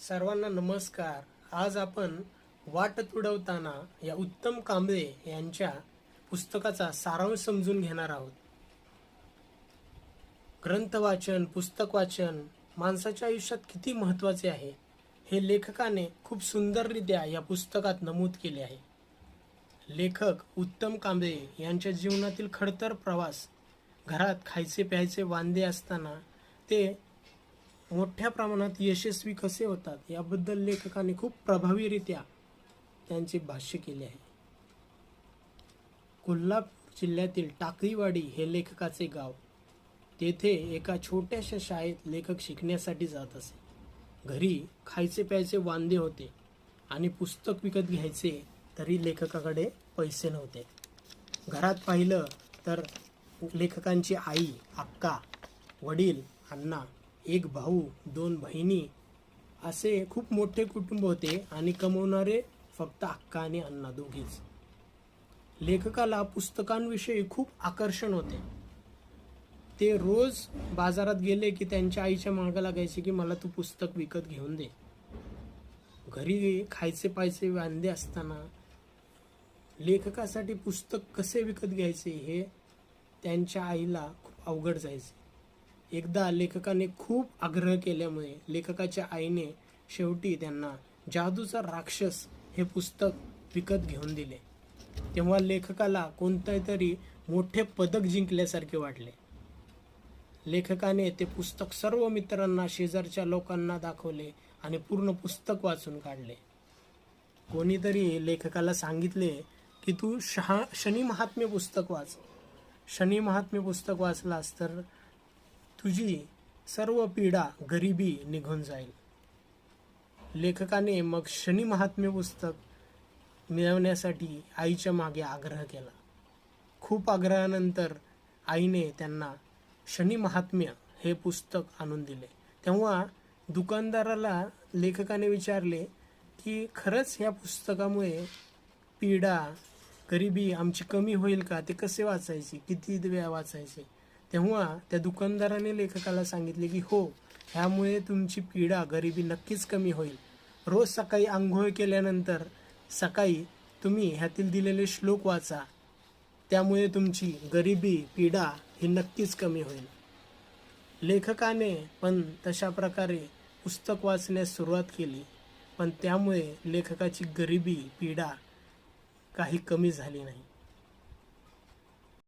सर्वांना नमस्कार. आज आपण वाट तुडवताना या उत्तम कांबळे यांच्या पुस्तकाचा सारांश समजून घेणार आहोत. ग्रंथ वाचन पुस्तक वाचन माणसाच्या आयुष्यात किती महत्त्वाचे आहे हे लेखकाने खूप सुंदररित्या या पुस्तकात नमूद केले आहे. लेखक उत्तम कांबळे यांच्या जीवनातील खडतर प्रवास घरात खायचे प्यायचे वांदे असताना ते मोठ्या प्रमाणात यशस्वी कसे होतात याबद्दल लेखकाने खूप प्रभावीरित्या त्यांचे भाष्य केले आहे. कोल्हापूर जिल्ह्यातील टाकळीवाडी हे लेखकाचे गाव. तेथे एका छोट्याशा शाळेत लेखक शिकण्यासाठी जात असे. घरी खायचे प्यायचे वांदे होते आणि पुस्तक विकत घ्यायचे तरी लेखकाकडे पैसे नव्हते. घरात पाहिलं तर लेखकांची आई अक्का वडील अण्णा एक भाऊ दोन बहिणी असे खूप मोठे कुटुंब होते आणि कमवणारे फक्त अक्का आणि अण्णा दोघीच. लेखकाला पुस्तकांविषयी खूप आकर्षण होते. ते रोज बाजारात गेले की त्यांच्या आईच्या मागं लागायचे की मला तू पुस्तक विकत घेऊन दे. घरी खायचे पायचे वांदे असताना लेखकासाठी पुस्तक कसे विकत घ्यायचे हे त्यांच्या आईला खूप अवघड जायचे. एकदा लेखकाने खूप आग्रह केल्यामुळे लेखकाच्या आईने शेवटी त्यांना जादूचा राक्षस हे पुस्तक विकत घेऊन दिले. तेव्हा लेखकाला कोणते तरी मोठे पदक जिंकल्यासारखे वाटले. लेखकाने ते पुस्तक सर्व मित्रांना शेजारच्या लोकांना दाखवले आणि पूर्ण पुस्तक वाचून काढले. कोणीतरी लेखकाला सांगितले की तू शहा शनी महात्म्य पुस्तक वाच. शनी महात्म्य पुस्तक वाचलास तर तुझी सर्व पीडा गरिबी निघून जाईल. लेखकाने मग शनी महात्म्य पुस्तक मिळवण्यासाठी आईच्या मागे आग्रह केला. खूप आग्रहानंतर आईने त्यांना शनी महात्म्य हे पुस्तक आणून दिले. तेव्हा दुकानदाराला लेखकाने विचारले की खरंच ह्या पुस्तकामुळे पीडा गरिबी आमची कमी होईल का? ते कसे वाचायचे? किती वेळा वाचायचे? तेव्हा त्या दुकानदाराने लेखकाला सांगितले की हो ह्यामुळे तुमची पीडा गरिबी नक्कीच कमी होईल. रोज सकाळी आंघोळ केल्यानंतर सकाळी तुम्ही ह्यातील दिलेले श्लोक वाचा. त्यामुळे तुमची गरिबी पीडा ही नक्कीच कमी होईल. लेखकाने पण तशा प्रकारे पुस्तक वाचण्यास सुरुवात केली पण त्यामुळे लेखकाची गरिबी पीडा काही कमी झाली नाही.